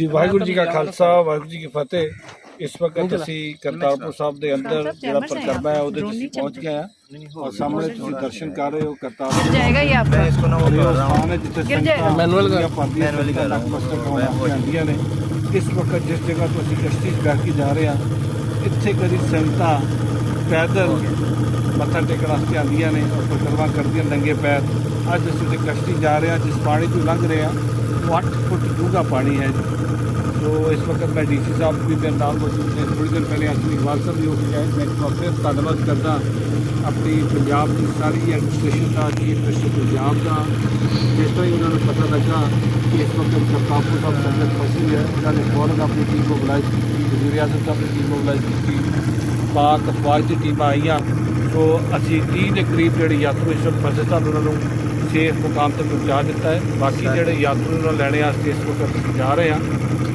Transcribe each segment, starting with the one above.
ਜੀ ਵਾਹਿਗੁਰੂ ਜੀ ਕਾ ਖਾਲਸਾ ਵਾਹਿਗੁਰੂ ਜੀ ਕੀ ਫਤਿਹ। ਇਸ ਵਕਤ ਅਸੀਂ ਕਰਤਾਰਪੁਰ ਸਾਹਿਬ ਦੇ ਅੰਦਰ ਜਿਹੜਾ ਪ੍ਰਕਰਮਾ ਹੈ ਉਹਦੇ ਵਿੱਚ ਪਹੁੰਚ ਗਏ ਆ। ਔਰ ਸਾਹਮਣੇ ਤੁਸੀਂ ਦਰਸ਼ਨ ਕਰ ਰਹੇ ਹੋ ਕਰਤਾਰਪੁਰ ਜਾਏਗਾ ਹੀ ਆਪਕਾ ਇਸ ਕੋ ਨਾ ਉਹ ਕਰ ਰਹਾ। ਹੂੰ ਜਿੱਥੇ ਮੈਨੂਅਲ ਮੈਨੂਅਲ ਕਰ। ਰਹਾ ਹੂੰ ਆਂਦੀਆਂ ਨੇ। ਇਸ ਵਕਤ ਜਿਸ ਜਗ੍ਹਾ ਤੋਂ ਅਸੀਂ ਕਸ਼ਤੀ ਚੜਾ ਕੇ ਜਾ ਰਹੇ ਆ ਇੱਥੇ ਕਦੀ ਸੰਤਾ ਪੈਦਲ ਮੱਥਾ ਟੇਕਣ ਵਾਸਤੇ ਆਉਂਦੀਆਂ ਨੇ ਔਰ ਪਰਿਕਰਮਾ ਕਰਦੀਆਂ ਨੰਗੇ ਪੈਰ। ਅੱਜ ਅਸੀਂ ਤੇ ਕਸ਼ਤੀ ਜਾ ਰਹੇ ਹਾਂ, ਜਿਸ ਪਾਣੀ ਤੋਂ ਲੰਘ ਰਹੇ ਹਾਂ, ਉਹ 8 ਫੁੱਟ ਡੂੰਘਾ ਪਾਣੀ ਹੈ ਜੀ। ਸੋ ਇਸ ਵਕਤ ਮੈਂ ਡੀਸੀ ਸਾਹਿਬ ਵੀ ਮੇਰੇ ਨਾਲ ਮੌਜੂਦ ਨੇ। ਥੋੜੀ ਦੇਰ ਪਹਿਲੇ ਅਸ਼ਵਨੀ ਇਕਬਾਲ ਸਾਹਿਬ ਵੀ ਹੋ ਕੇ ਆਏ ਮੈਂ ਇੱਕ ਵਾਰ ਫਿਰ ਧੰਨਵਾਦ ਕਰਦਾ। ਆਪਣੀ ਪੰਜਾਬ ਦੀ ਸਾਰੀ ਐਡਮਿਨਿਸਟ੍ਰੇਸ਼ਨ ਦਾ ਚੀਫ ਮਿਨਿਸਟਰ ਪੰਜਾਬ ਦਾ। ਜਿਸ ਤੋਂ ਹੀ ਉਹਨਾਂ ਨੂੰ ਪਤਾ ਲੱਗਾ ਕਿ ਇਸ ਵਕਤ ਕਰਤਾਰਪੁਰ ਸਾਹਿਬ ਸੰਗਤ ਫਸੀ ਹੈ ਉਹਨਾਂ ਨੇ ਫੌਰਨ ਆਪਣੀ ਟੀਮ ਮੋਬਿਲਾਈਜ਼ ਕੀਤੀ ਵਜ਼ੀਰ ਆਜ਼ਮ ਸਾਹਿਬ ਦੀ ਟੀਮ ਨੂੰ ਮੋਬਿਲਾਈਜ਼ ਕੀਤੀ। ਪਾਕ ਅਫਵਾਜ ਦੀ ਟੀਮਾਂ ਆਈਆਂ। ਸੋ ਅਸੀਂ 30 ਦੇ ਕਰੀਬ ਜਿਹੜੇ ਯਾਤਰੂ ਇਸ ਵਕਤ ਫਸੇ ਸਨ ਉਹਨਾਂ ਨੂੰ ਸੇਫ ਮੁਕਾਮ ਤੇ ਪਹੁੰਚਾ ਦਿੱਤਾ ਹੈ। ਬਾਕੀ ਜਿਹੜੇ ਯਾਤਰੂ ਨੂੰ ਲੈਣੇ ਵਾਸਤੇ ਇਸ ਵਕਤ ਅਸੀਂ ਜਾ ਰਹੇ ਹਾਂ।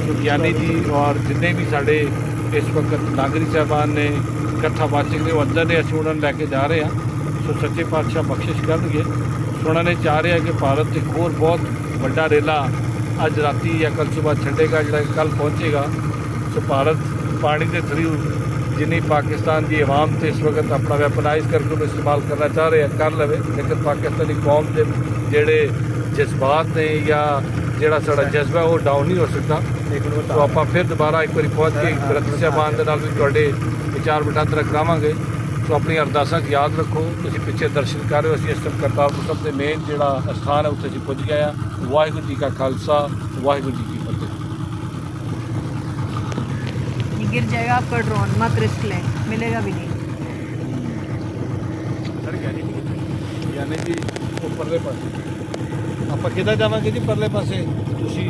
ਸੋ ਗਿਆਨੀ ਜੀ ਔਰ ਜਿੰਨੇ ਵੀ ਸਾਡੇ ਇਸ ਵਕਤ ਨਾਗਰਿਕ ਸਾਹਿਬਾਨ ਨੇ ਇਕੱਠਾ ਨੇ ਉਹ ਅੰਦਰ ਨੇ ਅਸੀਂ ਉਹਨਾਂ ਨੂੰ ਲੈ ਕੇ ਜਾ ਰਹੇ ਹਾਂ। ਸੋ ਸੱਚੇ ਪਾਤਸ਼ਾਹ ਬਖਸ਼ਿਸ਼ ਕਰਨਗੇ। ਉਹਨਾਂ ਨੇ ਚਾਹ ਰਿਹਾ ਕਿ ਭਾਰਤ ਦੇ ਹੋਰ ਬਹੁਤ ਵੱਡਾ ਰੇਲਾ ਅੱਜ ਰਾਤੀ ਜਾਂ ਕੱਲ ਸਵੇਰ ਛੱਡੇਗਾ ਜਿਹੜਾ ਕੱਲ ਪਹੁੰਚੇਗਾ। ਸੋ ਭਾਰਤ ਪਾਣੀ ਦੇ ਥਰੂ ਜਿੰਨੀ ਪਾਕਿਸਤਾਨ ਦੀ ਆਵਾਮ ਤੇ ਇਸ ਵਕਤ ਆਪਣਾ ਵੈਪਨਾਈਜ਼ ਕਰਕੇ ਉਹਨੂੰ ਇਸਤੇਮਾਲ ਕਰਨਾ ਚਾਹ ਰਹੇ ਆ ਕਰ ਲਵੇ। ਲੇਕਿਨ ਪਾਕਿਸਤਾਨੀ ਕੌਮ ਦੇ ਜਿਹੜੇ ਜਜ਼ਬਾਤ ਨੇ ਜਾਂ ਜਿਹੜਾ ਸਾਡਾ ਜਜ਼ਬਾ ਉਹ ਡਾਊਨ ਨਹੀਂ ਹੋ ਸਕਦਾ। ਸੋ ਆਪਾਂ ਫਿਰ ਦੁਬਾਰਾ ਇੱਕ ਵਾਰੀ ਪਹੁੰਚ ਕੇ ਸਾਹਿਬਾਨ ਦੇ ਨਾਲ ਵੀ ਤੁਹਾਡੇ ਵਿਚਾਰ ਵਟਾਂਦਰਾ ਕਰਾਵਾਂਗੇ। ਸੋ ਆਪਣੀਆਂ ਅਰਦਾਸਾਂ 'ਚ ਯਾਦ ਰੱਖੋ। ਤੁਸੀਂ ਪਿੱਛੇ ਦਰਸ਼ਨ ਕਰ ਰਹੇ ਹੋ ਅਸੀਂ ਇਸ ਟਾਈਮ ਕਰਤਾਰਪੁਰ ਸਾਹਿਬ ਦੇ ਮੇਨ ਜਿਹੜਾ ਸਥਾਨ ਹੈ ਉੱਥੇ ਅਸੀਂ ਪੁੱਜ ਗਏ ਆ ਵਾਹਿਗੁਰੂ ਜੀ ਕਾ ਖਾਲਸਾ ਵਾਹਿਗੁਰੂ ਜੀ गिर जाएगा आपका ड्रोन मत रिस्क लें मिलेगा भी नहीं ਯਾਨੀ ਜੀ ਉਹ ਪਰਲੇ ਪਾਸੇ ਆਪਾਂ ਕਿੱਦਾਂ ਜਾਵਾਂਗੇ ਜੀ ਪਰਲੇ ਪਾਸੇ ਤੁਸੀਂ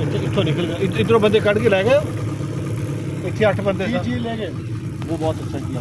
ਇੱਥੇ ਕਿੱਥੋਂ ਨਿਕਲ ਗਏ ਇੱਧ- ਇੱਧਰੋਂ ਬੰਦੇ ਕੱਢ ਕੇ ਲੈ ਗਏ ਹੋ? ਇੱਥੇ 8 ਬੰਦੇ ਸਨ जी ले गए ਉਹ ਬਹੁਤ ਅੱਛਾ ਕੀਤਾ